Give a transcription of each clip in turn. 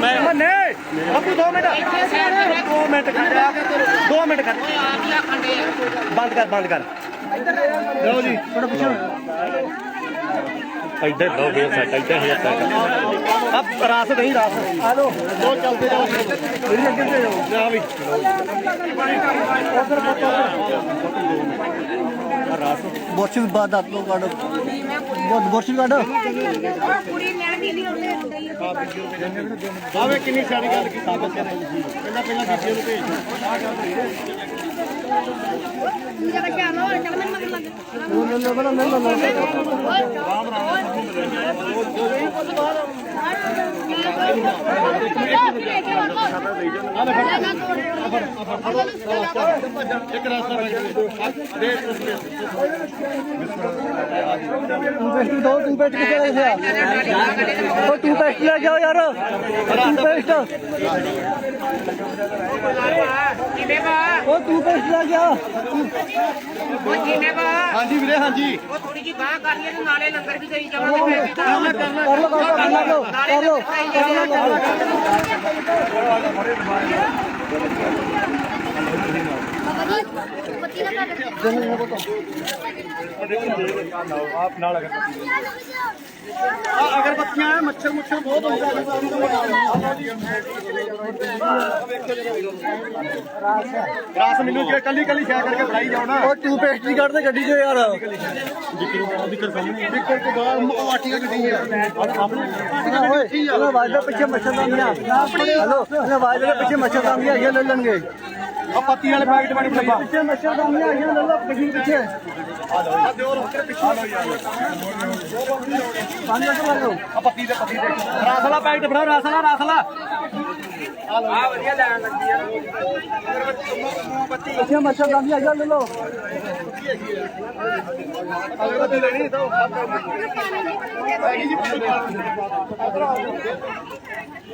ਮੈਂ ਨਹੀਂ। Babbu 2 minute. 2 minute ਖੜ 2 ਮਿੰਟ ਖੜ ਬੰਦ ਕਰ ਬੰਦ ਕਰ। ਲਓ ਜੀ ਥੋੜਾ ਪਿੱਛੇ ਇੱਧਰ ਲਓ ਫੇਰ ਸੈਟ ਇੱਧਰ ਹੈ ਸੈਟ। ਅਬ ਰਾਸ ਨਹੀਂ ਰਾਸ। ਆ ਲੋ ਦੋ ਚੱਲਦੇ ਜਾਓ। ਮੇਰੀ ਅੱਗੇ ਤੇ ਜਾਓ। ਜਾ ਵੀ। ਬੋਰਸ਼ ਬਾਦ ਆਪ ਲੋਗ ਕਾਢੋ ਬਹੁਤ ਬੋਰਸ਼ ਕਾਢੋ ਕੁੜੀ ਲੈਣ ਦੀ ਨਹੀਂ ਹੁੰਦੀ ਆਵੇ ਕਿੰਨੀ ਸਾਰੀ ਗੱਲ ਕੀ ਸਾਬਤ ਕਰੇ ਪਹਿਲਾਂ ਪਹਿਲਾਂ ਵੀਡੀਓ ਨੂੰ ਭੇਜ ਦਾ ਧਿਆਨ ਨਾਲ ਚੱਲ ਮੈਨੂੰ ਮਗਰ ਲੱਗ ਇੱਕ ਰਾਸਤਾ ਦੇ ਟੂਪੇਸਟ ਦੋ ਟੂਪੇਸਟ ਕਿੱਥੇ ਰੱਖਿਆ ਲੈ ਜਾਓ ਯਾਰ ਟੂਪੇਸਟ ਕਿਵੇਂ ਬਾ ਉਹ ਟੂਪੇਸਟ ਲੈ ਜਾ ਉਹ ਕਿਵੇਂ ਬਾ ਹਾਂਜੀ ਵੀਰੇ ਹਾਂਜੀ। ਉਹ ਥੋੜੀ ਜੀ ਬਾਹ ਕਰ ਲਈ ਇਹਨੂੰ ਨਾਲੇ ਲੰਗਰ ਵੀ ਦੇਈ ਜਾਵਾਂਗੇ ਮੈਂ ਕਰ ਲੋ ਕਰ ਲੋ ਕਰ ਲੋ ਕਰ ਲੋ ਅਗਰਬੱਤੀਆਂ ਆ ਮੱਛਰ ਮੁੱਛਰ ਬਹੁਤ ਹੁੰਦਾ ਰਾਸ ਮੈਨੂੰ ਜੇ ਕੱਲੀ ਕੱਲੀ ਸ਼ੈ ਕਰਕੇ ਫੜਾਈ ਜਾਓ ਨਾ ਉਹ ਟੂਪੇਸਟ ਦੀ ਕੱਢ ਦੇ ਗੱਡੀ ਚੋਂ ਯਾਰ। ਵਿਕਰ ਤੋਂ ਬਾਅਦ ਉਹ ਆਟੀਆਂ ਗੱਡੀ ਹੈ ਓਏ ਇਹਨਾਂ ਵਾਜਦੇ ਪਿੱਛੇ ਮੱਛਰਦਾਨੀਆਂ ਹਲੋ ਇਹਨਾਂ ਵਾਜਦੇ ਦੇ ਪਿੱਛੇ ਮੱਛਰਦਾਨੀਆਂ ਆਈਆਂ ਲੈ ਲੈਣਗੇ। ਆ ਪੱਤੀ ਵਾਲੇ ਪੈਕਟ ਬਣੀ ਡੱਬਾ ਪਿੱਛੇ ਮੱਛਰਦਾਨੀਆਂ ਆਈਆਂ ਲੈ ਲਓ ਗੱਡੀ ਪਿੱਛੇ। ਪੰਜ ਮਿੰਟ ਲੈ ਲਓ ਆ ਪੱਤੀ ਦੇ ਪੱਤੀ ਦੇ। ਰਾਸ ਵਾਲਾ ਪੈਕਟ ਫੜਾਓ ਰਾਸ ਵਾਲਾ ਰਾਸ ਵਾਲਾ ਪਿੱਛੇ ਮੱਛਰਦਾਨੀਆਂ ਆਈਆਂ ਲੈ ਲਓ। ਅਗਰਬੱਤੀ ਲੈਣੀ ਤਾਂ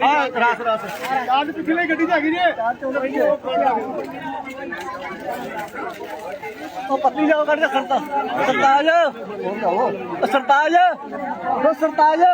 ਆ ਰਾਸ ਰਾਸ ਆਹ ਪਿਛਲੇ ਗੱਡੀ ਚ ਹੈਗੀ ਜੀ। ਉਹ ਪੱਤੀ ਜਾਓ ਕੱਢ ਦੇ ਸਰਤਾ ਸਰਤਾਜ। ਸਰਤਾਜ। ਉਹ ਸਰਤਾਜ।